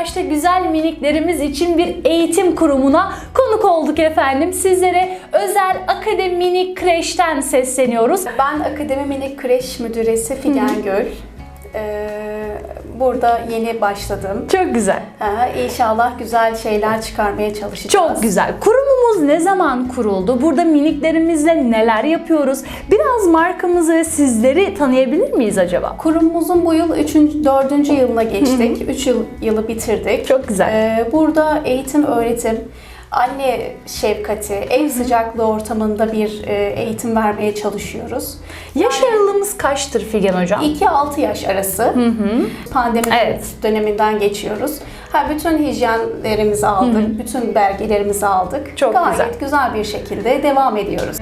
Kahramanmaraş'ta güzel miniklerimiz için bir eğitim kurumuna konuk olduk efendim. Sizlere özel akademi minik kreşten sesleniyoruz. Ben Akademi Minik Kreş Müdüresi Figen Gül. Ee, burada yeni başladım. Çok güzel. Ha, İnşallah güzel şeyler çıkarmaya çalışacağız. Çok güzel. Kurumumuz ne zaman kuruldu? Burada miniklerimizle neler yapıyoruz? Biraz markamızı ve sizleri tanıyabilir miyiz acaba? Kurumumuzun bu yıl 3. 4. yılına geçtik. 3 yıl yılı bitirdik. Çok güzel. Ee, burada eğitim, öğretim, anne şefkati, ev sıcaklığı ortamında bir e, eğitim vermeye çalışıyoruz. Yaş aralığımız kaçtır Figen Hocam? 2-6 yaş arası pandemi Evet. döneminden geçiyoruz. Ha, bütün hijyenlerimizi aldık, bütün belgelerimizi aldık. Çok Gayet güzel. güzel bir şekilde devam ediyoruz.